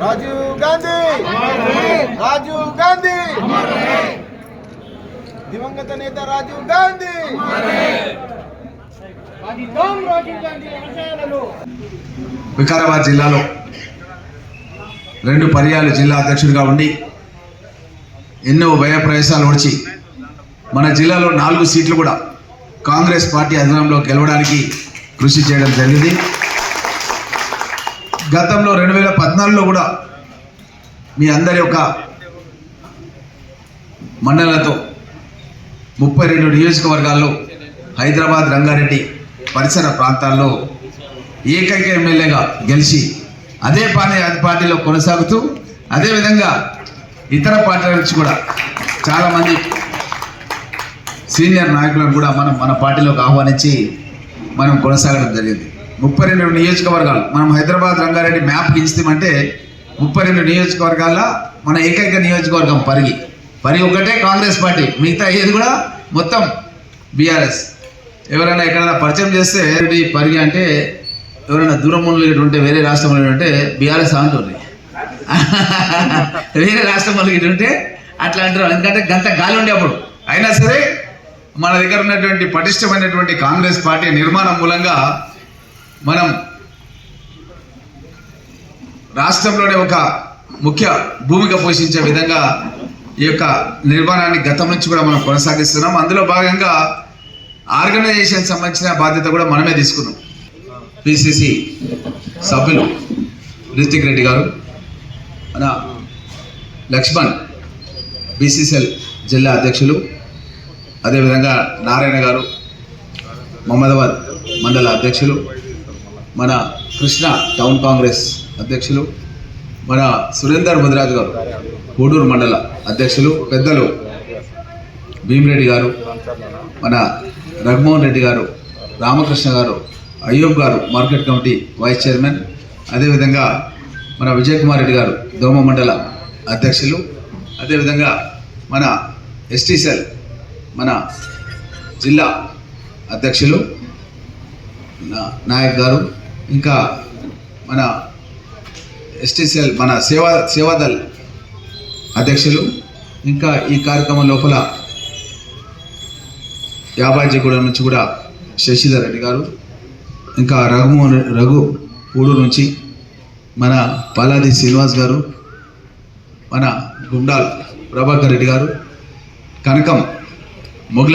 రాజీవ్ గాంధీ! రాజీవ్ గాంధీ! దివంగత నేత రాజీవ్ గాంధీ! వికారాబాద్ జిల్లాలో రెండు పర్యాలు జిల్లా అధ్యక్షుడిగా ఉండి ఎన్నో వ్యయ ప్రవేశాలు వచ్చి మన జిల్లాలో నాలుగు సీట్లు కూడా కాంగ్రెస్ పార్టీ అధీనంలో గెలవడానికి కృషి చేయడం జరిగింది. గతంలో రెండు వేల పద్నాలుగులో కూడా మీ అందరి యొక్క మండలతో ముప్పై రెండు నియోజకవర్గాల్లో హైదరాబాద్ రంగారెడ్డి పరిసర ప్రాంతాల్లో ఏకైక ఎమ్మెల్యేగా గెలిచి అదే పార్టీ అది పార్టీలో కొనసాగుతూ అదేవిధంగా ఇతర పార్టీల నుంచి కూడా చాలామంది సీనియర్ నాయకులను కూడా మనం మన పార్టీలోకి ఆహ్వానించి మనం కొనసాగడం జరిగింది. ముప్పై రెండు నియోజకవర్గాలు. మనం హైదరాబాద్ రంగారెడ్డి మ్యాప్ గీస్తామంటే ముప్పై రెండు నియోజకవర్గాల మన ఏకైక నియోజకవర్గం పరిగి. పరిగి ఒకటే కాంగ్రెస్ పార్టీ. మిగతా ఏది కూడా మొత్తం బీఆర్ఎస్. ఎవరైనా ఎక్కడైనా పరిచయం చేస్తే ఈ పరిగి అంటే ఎవరైనా దూరం ఇటు ఉంటే వేరే రాష్ట్రంలో ఇటు ఉంటే బీఆర్ఎస్ అంటుంది వేరే రాష్ట్రంలో ఇటు ఉంటే అట్లా అంటారు. ఎందుకంటే గంత గాలి ఉండే అప్పుడు. అయినా సరే మన దగ్గర ఉన్నటువంటి పటిష్టమైనటువంటి కాంగ్రెస్ పార్టీ నిర్మాణం మూలంగా మనం రాష్ట్రంలోనే ఒక ముఖ్య భూమిక పోషించే విధంగా ఈ యొక్క నిర్మాణాన్ని గతం నుంచి కూడా మనం కొనసాగిస్తున్నాం. అందులో భాగంగా ఆర్గనైజేషన్ సంబంధించిన బాధ్యత కూడా మనమే తీసుకున్నాం. పిసిసి సభ్యులు రితిక్ రెడ్డి గారు మన లక్ష్మణ్ బీసీసీఎల్ జిల్లా అధ్యక్షులు అదేవిధంగా నారాయణ గారు మహమ్మదాబాద్ మండల అధ్యక్షులు మన కృష్ణ టౌన్ కాంగ్రెస్ అధ్యక్షులు మన సురేందర్ ముదిరాజు గారు కోడూరు మండల అధ్యక్షులు పెద్దలు భీమిరెడ్డి గారు మన రఘుమోహన్ రెడ్డి గారు రామకృష్ణ గారు అయ్యూబ్ గారు మార్కెట్ కమిటీ వైస్ చైర్మన్ అదేవిధంగా మన విజయ్ కుమార్ రెడ్డి గారు దోమ మండల అధ్యక్షులు అదేవిధంగా మన ఎస్టీసెల్ మన జిల్లా అధ్యక్షులు నాయక్ గారు ఇంకా మన ఎస్టీసీఎల్ మన సేవా సేవాదల్ అధ్యక్షులు ఇంకా ఈ కార్యక్రమం లోపల యాబాజీగూడెం నుంచి కూడా శశిధర్ రెడ్డి గారు ఇంకా రఘుమోహన్ రఘు పూడు నుంచి మన పల్లాది శ్రీనివాస్ గారు మన గుండాల్ ప్రభాకర్ రెడ్డి గారు కనకం మొగలై